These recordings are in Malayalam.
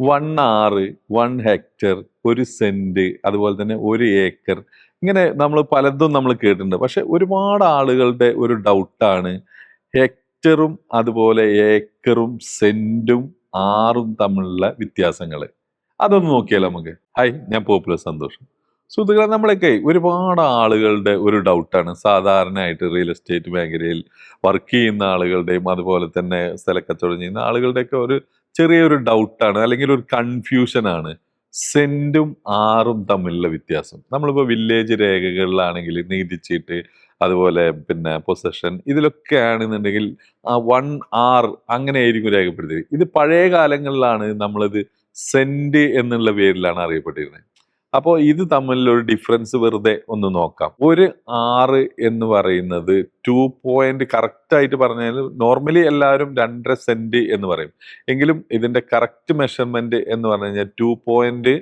വൺ ആറ് വൺ ഹെക്ടർ ഒരു സെന്റ് അതുപോലെ തന്നെ ഒരു ഏക്കർ ഇങ്ങനെ നമ്മൾ പലതും നമ്മൾ കേട്ടിട്ടുണ്ട്. പക്ഷെ ഒരുപാട് ആളുകളുടെ ഒരു ഡൗട്ടാണ് ഹെക്ടറും അതുപോലെ ഏക്കറും സെന്റും ആറും തമ്മിലുള്ള വ്യത്യാസങ്ങൾ അതൊന്ന് നോക്കിയാലോ നമുക്ക്? ഹായ് ഞാൻ പോപ്പുലർ സന്തോഷം. സുഹൃത്തുക്കളെ നമ്മളൊക്കെ ഒരുപാട് ആളുകളുടെ ഒരു ഡൗട്ടാണ് സാധാരണയായിട്ട് റിയൽ എസ്റ്റേറ്റ് മേഖലയിൽ വർക്ക് ചെയ്യുന്ന ആളുകളുടെയും അതുപോലെ തന്നെ സ്ഥലക്കച്ചവടം ചെയ്യുന്ന ആളുകളുടെയൊക്കെ ഒരു ചെറിയൊരു ഡൗട്ടാണ് അല്ലെങ്കിൽ ഒരു കൺഫ്യൂഷനാണ് സെന്റും ആറും തമ്മിലുള്ള വ്യത്യാസം. നമ്മളിപ്പോൾ വില്ലേജ് രേഖകളിലാണെങ്കിൽ നീതിച്ചീട്ട് അതുപോലെ പിന്നെ പൊസഷൻ ഇതിലൊക്കെ ആണെന്നുണ്ടെങ്കിൽ ആ വൺ ആർ അങ്ങനെ ആയിരിക്കും രേഖപ്പെടുത്തിയത്. ഇത് പഴയ കാലങ്ങളിലാണ് നമ്മളിത് സെന്റ് എന്നുള്ള പേരിലാണ് അറിയപ്പെട്ടിരുന്നത്. അപ്പോൾ ഇത് തമ്മിലുള്ള ഒരു ഡിഫറൻസ് വെറുതെ ഒന്ന് നോക്കാം. ഒരു ആറ് എന്ന് പറയുന്നത് ടു പോയിന്റ് കറക്റ്റ് ആയിട്ട് പറഞ്ഞാൽ നോർമലി എല്ലാവരും രണ്ടര സെന്റ് എന്ന് പറയും. എങ്കിലും ഇതിന്റെ കറക്റ്റ് മെഷർമെന്റ് എന്ന് പറഞ്ഞു കഴിഞ്ഞാൽ ടു പോയിന്റ്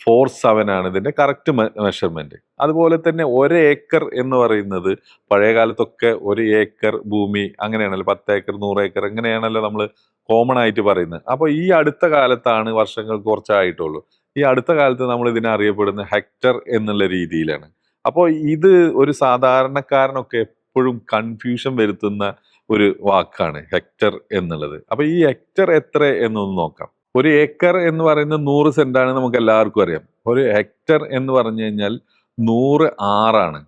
ഫോർ സെവൻ ആണ് ഇതിന്റെ കറക്റ്റ് മെഷർമെന്റ് അതുപോലെ തന്നെ ഒരു ഏക്കർ എന്ന് പറയുന്നത് പഴയ കാലത്തൊക്കെ ഒരു ഏക്കർ ഭൂമി അങ്ങനെയാണല്ലോ പത്ത് ഏക്കർ നൂറ് ഏക്കർ അങ്ങനെയാണല്ലോ നമ്മൾ കോമൺ ആയിട്ട് പറയുന്നത്. അപ്പോൾ ഈ അടുത്ത കാലത്താണ് വർഷങ്ങൾ കുറച്ചായിട്ടുള്ളൂ. ഈ അടുത്ത കാലത്ത് നമ്മൾ ഇതിനെ അറിയപ്പെടുന്ന ഹെക്ടർ എന്നുള്ള രീതിയിലാണ്. അപ്പോൾ ഇത് ഒരു സാധാരണക്കാരനൊക്കെ എപ്പോഴും കൺഫ്യൂഷൻ വരുത്തുന്ന ഒരു വാക്കാണ് ഹെക്ടർ എന്നുള്ളത്. അപ്പോൾ ഈ ഹെക്ടർ എത്ര എന്നൊന്ന് നോക്കാം. ഒരു ഏക്കർ എന്ന് പറയുന്നത് നൂറ് സെന്റ് ആണ് നമുക്ക് എല്ലാവർക്കും അറിയാം. ഒരു ഹെക്ടർ എന്ന് പറഞ്ഞു കഴിഞ്ഞാൽ നൂറ് ആറാണ്.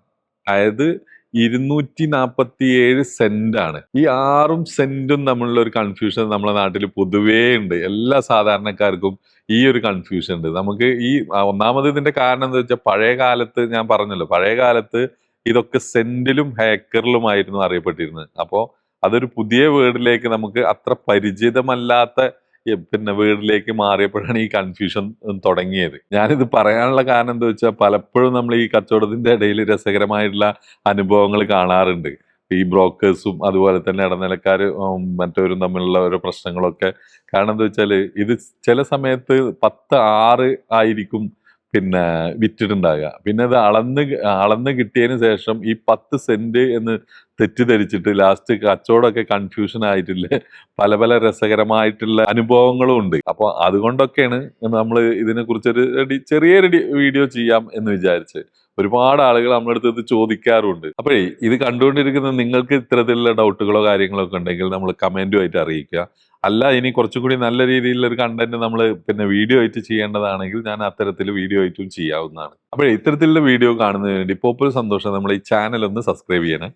അതായത് ഇരുന്നൂറ്റി നാൽപ്പത്തി ഏഴ് സെന്റ് ആണ് ഈ ആറും സെന്റും തമ്മിലുള്ള ഒരു കൺഫ്യൂഷൻ നമ്മുടെ നാട്ടിൽ പൊതുവേ ഉണ്ട്. എല്ലാ സാധാരണക്കാർക്കും ഈ ഒരു കൺഫ്യൂഷൻ ഉണ്ട്. നമുക്ക് ഈ ഒന്നാമത് ഇതിന്റെ കാരണം എന്താ വെച്ചാൽ പഴയ കാലത്ത് ഞാൻ പറഞ്ഞല്ലോ പഴയ കാലത്ത് ഇതൊക്കെ സെന്റിലും ഹേക്കറിലുമായിരുന്നു അറിയപ്പെട്ടിരുന്നത്. അപ്പോൾ അതൊരു പുതിയ വേർഡിലേക്ക് നമുക്ക് അത്ര പരിചിതമല്ലാത്ത പിന്നെ വീടിലേക്ക് മാറിയപ്പോഴാണ് ഈ കൺഫ്യൂഷൻ തുടങ്ങിയത്. ഞാനിത് പറയാനുള്ള കാരണം എന്താ വെച്ചാൽ പലപ്പോഴും നമ്മൾ ഈ കച്ചവടത്തിന്റെ ഇടയിൽ രസകരമായിട്ടുള്ള അനുഭവങ്ങൾ കാണാറുണ്ട്. ഈ ബ്രോക്കേഴ്സും അതുപോലെ തന്നെ ഇടനിലക്കാർ മറ്റവരും തമ്മിലുള്ള ഓരോ പ്രശ്നങ്ങളൊക്കെ. കാരണം എന്താ വെച്ചാൽ ഇത് ചില സമയത്ത് പത്ത് ആറ് ആയിരിക്കും പിന്നെ വിറ്റിട്ടുണ്ടാകുക പിന്നെ അത് അളന്ന് അളന്ന് കിട്ടിയതിന് ശേഷം ഈ പത്ത് സെന്റ് എന്ന് തെറ്റിദ്ധരിച്ചിട്ട് ലാസ്റ്റ് കച്ചവടമൊക്കെ കൺഫ്യൂഷൻ ആയിട്ടില്ല? പല പല രസകരമായിട്ടുള്ള അനുഭവങ്ങളും ഉണ്ട്. അപ്പോൾ അതുകൊണ്ടൊക്കെയാണ് നമ്മൾ ഇതിനെ കുറിച്ചൊരു റെഡി ചെറിയൊരു വീഡിയോ ചെയ്യാം എന്ന് വിചാരിച്ച് ഒരുപാട് ആളുകൾ നമ്മുടെ അടുത്ത് ഇത് ചോദിക്കാറുണ്ട്. അപ്പോഴേ ഇത് കണ്ടുകൊണ്ടിരിക്കുന്ന നിങ്ങൾക്ക് ഇത്തരത്തിലുള്ള ഡൗട്ടുകളോ കാര്യങ്ങളോ ഒക്കെ ഉണ്ടെങ്കിൽ നമ്മൾ കമന്റുമായിട്ട് അറിയിക്കുക. അല്ല ഇനി കുറച്ചും കൂടി നല്ല രീതിയിലൊരു കണ്ടന്റ് നമ്മൾ പിന്നെ വീഡിയോ ആയിട്ട് ചെയ്യേണ്ടതാണെങ്കിൽ ഞാൻ അത്തരത്തിൽ വീഡിയോ ആയിട്ടും ചെയ്യാവുന്നതാണ്. അപ്പോൾ ഇത്തരത്തിലുള്ള വീഡിയോ കാണുന്നതിന് വേണ്ടി പോപ്പുലർ സന്തോഷം നമ്മൾ ഈ ചാനൽ ഒന്ന് സബ്സ്ക്രൈബ് ചെയ്യണേ.